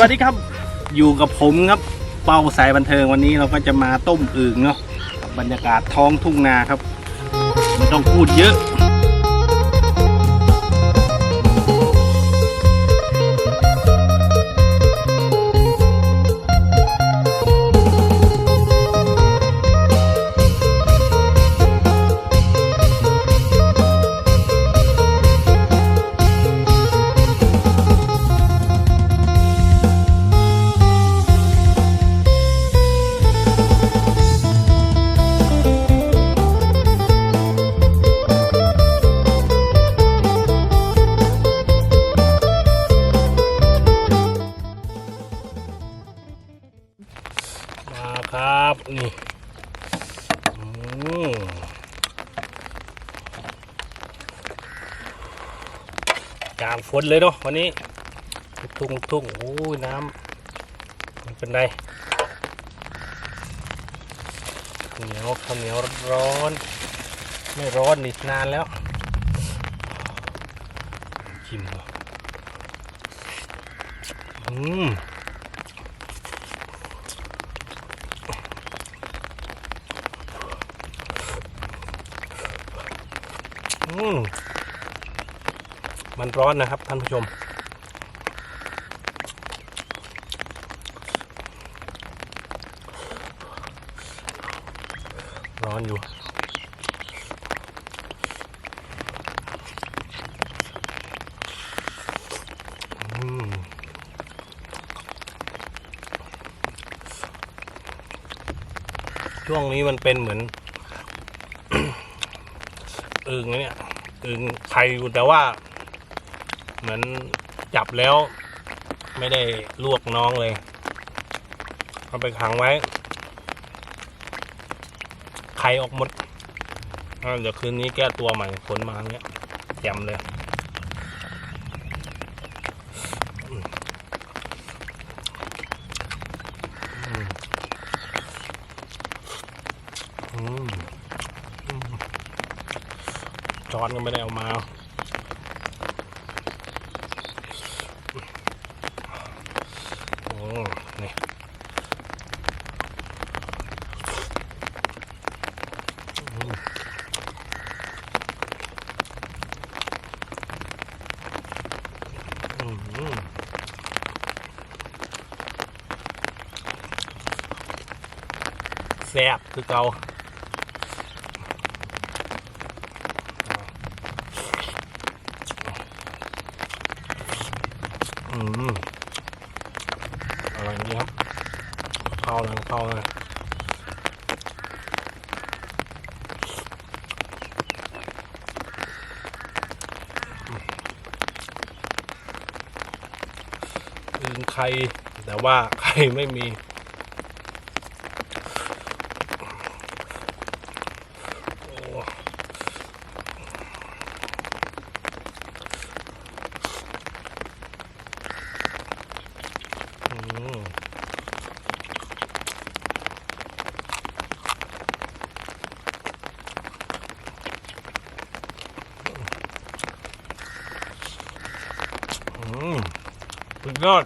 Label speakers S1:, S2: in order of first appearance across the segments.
S1: วัสดีครับ อยู่กับผมครับ เป้าสายบันเทิงวันนี้เราก็จะมาต้มอึ่งเนาะบรรยากาศท้องทุ่งนาครับไม่ต้องพูดเยอะ นี่กลางฝนเลยเนาะวันนี้ลูกทุ่งลูกทุ่งโอ้ยน้ำเป็นไรเหนียวข้าวเหนียวร้อน ไม่ร้อนนี่นานแล้วชิมก่อนอืม มันร้อนนะครับท่านผู้ชม ร้อนอยู่ช่วงนี้มันเป็นเหมือน อึ่งเนี่ยอึ่งไข่อยู่แต่ว่า เหมือนจับแล้ว ไม่ได้ลวกน้องเลยเอาไปขังไว้ ไข่ออกหมดเดี๋ยวคืนนี้แก้ตัวใหม่ฝนมาเนี้ยแจ่มเลยอืม ช้อนก็ไม่ได้เอามา โอ้นี่อืมอืมแซ่บคือเกา อืมอร่อยดีครับเข้าเลยเข้าเลยอึงไข่แต่ว่าไข่ไม่มี โอ้อืมอืม สุดยอด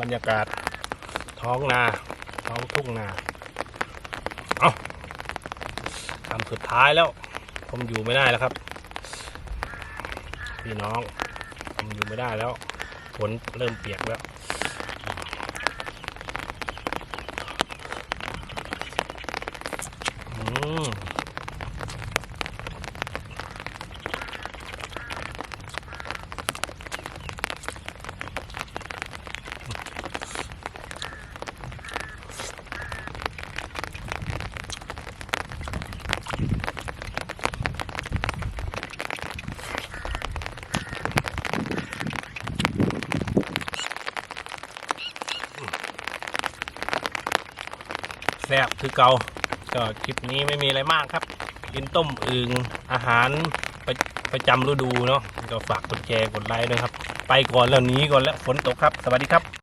S1: บรรยากาศท้องนา ท้องทุ่งนา เอาทำสุดท้ายแล้ว ผมอยู่ไม่ได้แล้วครับ พี่น้อง ผมอยู่ไม่ได้แล้ว ฝนเริ่มเปียกแล้วอืม แซ่บคือเกาก็คลิปนี้ไม่มีอะไรมากครับ กินต้มอึงอาหารประประจำฤดูเนาะก็ฝากกดแชร์กดไลค์ด้วยครับ ไปก่อนแล้วหนีก่อนแล้วฝนตกครับ สวัสดีครับ